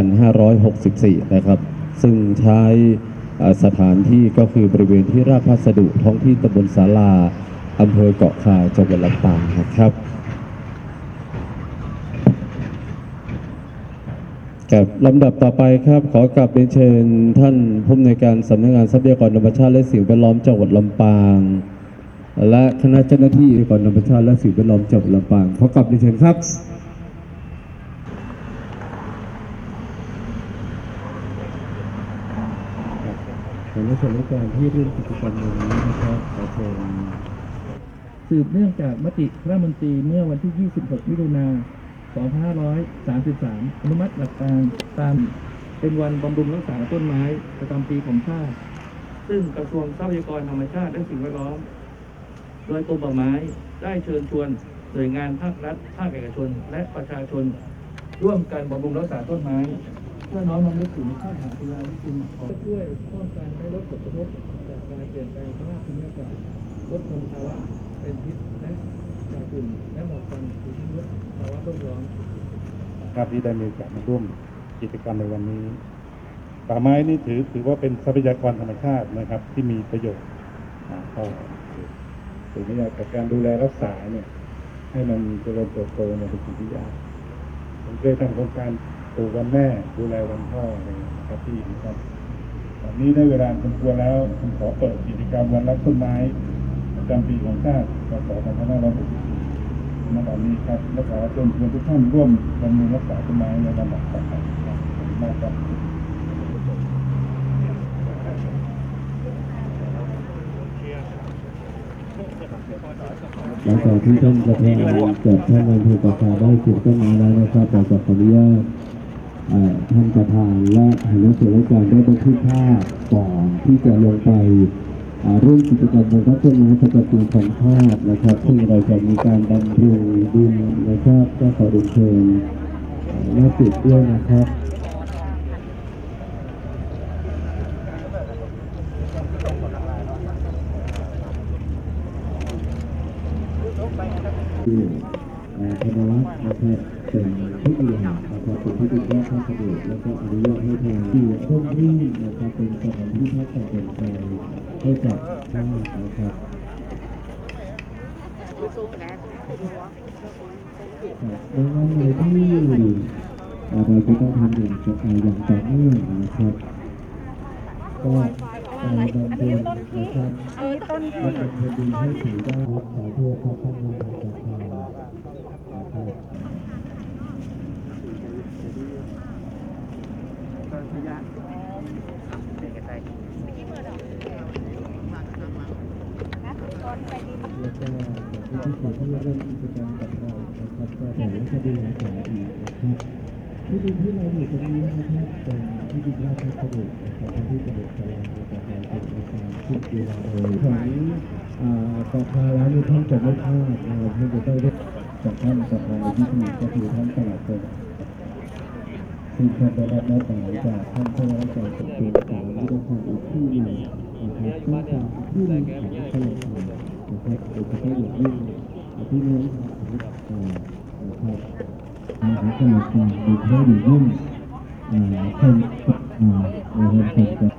1564 นะครับ ซึ่งใช้สถานที่ก็คือบริเวณที่ราชพัสดุท้องที่ตำบลศาลาอำเภอเกาะคาจังหวัดลำปางนะครับครับลำดับต่อไปครับ ขอกลับเรียนเชิญท่านผู้อำนวยการสำนักงานทรัพยากรธรรมชาติและสิ่งแวดล้อมจังหวัดลำปาง และคณะเจ้าหน้าที่ทรัพยากรธรรมชาติและสิ่งแวดล้อมจังหวัดลำปางขอกลับเรียนเชิญครับ ขอรับส่วนราชการที่ร่วมกิจกรรมในวันนี้นะครับขอเชิญสืบเนื่องจากมติคณะมนตรีเมื่อวันที่ 26 มิถุนา 2533 อนุมัติหลักการตามเป็นวันบำรุงรักษาต้นไม้ประจำปีของชาติซึ่งกระทรวงทรัพยากรธรรมชาติและสิ่งแวดล้อม โดยกรมป่าไม้ได้เชิญชวนหน่วยงานภาครัฐ ภาคเอกชน และประชาชน ร่วมกันบำรุงรักษาต้นไม้ พื่อน้อมรำลึกถึงชาติหาตุลาวิคุณของช่วยป้องกันไม่ลดผลกระทบจากการเปลี่ยนแปลงสภาพภูมิอากาศลดมลภาวะเป็นพิษและจากฝุ่นและหมอกควันหรือที่ลดภาวะโลกร้อนครับที่ได้มีโอกาสมาร่วมกิจกรรมในวันนี้ ป่าไม้นี่ถือถือว่าเป็นทรัพยากรธรรมชาตินะครับ ที่มีประโยชน์อ่าต่อถึงนี้กับการดูแลรักษาเนี่ยให้มันเจริญเติบโตเนี่ยเป็นสิ่งที่ยากผมเคยทำโครงการ ปลูกวันแม่ดูแลวันพ่ออะไรอย่างเงี้ยนะครับที่ครับตอนนี้ได้เวลาสมควแล้วผมขอเปิดกิจกรรมวันรักต้นไม้ประจำปีของชาติพศ2564ณตอนนี้ครับและขอเชิญชวนทุกท่านร่วมบำรุงรักษาต้นไม้ในลำดับต่อไปครับขอบคุณมากครับหลังจากที่ท่านประธานกับท่านนายอำเภอปากาได้ปลูกต้นไม้แล้วนะครับเระขออนุญาตเอ่อ ท่านประธานและหัวหน้าส่วนราชการได้บันทึกภาพก่อนที่จะลงไปอ่าร่วมกิจกรรมบนรัต้นไม้ประจำปีของชาตินะครับ ซึ่งเราจะมีการบำรุงดินนะครับก็ขอเรียนเชิญเอ่อหน้าติดด้วยนะครับที่เอ่อธนวัฒน์นะครับ เป็นผู้บริหารนะครับเป็นผู้ดูแลข้าสะดวกแล้วก็อนุญาตให้ทางที่ต้นที่นะครับเป็นสถานที่พักผ่อนหย่อนใจให้กับชาตินะครับในวันไหนที่เราจะต้องทำอย่างต่อย่างต่อเนื่องนะครับก็การบำเพ็ญนะครับต้นและเป็นคดีให้ถือได้รับสายเพื่อครับท่านนายกประธานนะครับ แล้วก็ที่ที่ที่เริ่มกิจกรรมกับเรานะครับก็แต่ละ คดีหลายสายอีกนะครับที่ดินที่เราอยู่ตรงนี้นะครับเป็นที่ดินราชพัสดุนะครับที่จังหวัดสระบุรีนะครับเป็นอาคารที่ดูแลโดยของอ่ากองพาแล้วมีท่านจะไม่พลาดนะครับที่จะได้จากท่านประธานในพิธีก็คือท่านตลาดเป็น ซึ่งท่านได้รับมอบหมายจากท่านผู้ว่าราชการจังหวัดสระบุรีนะครับอีกที่หนึ่งนะครับซึ่งเป็นที่ดินของตลาดนะครับโดยเฉพาะอย่างยิ่งที่นี้นะครับนะครับทางของตลาดกลางโดยเฉพาะอย่างยิ่งอ่าคนอ่าในเรื่องของการ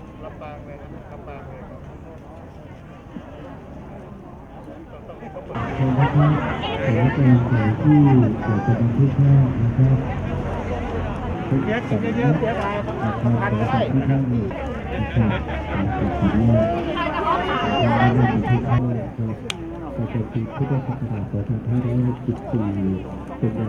คนนะครับสถานการณ์ของที่เกิดจากการที่พลาดนะครับ ทุกสำนักนะครับขอขอบคุณท่านนะครัว่าทางด้านของที่พลาดนะครับพุทธศักราช2564เป็น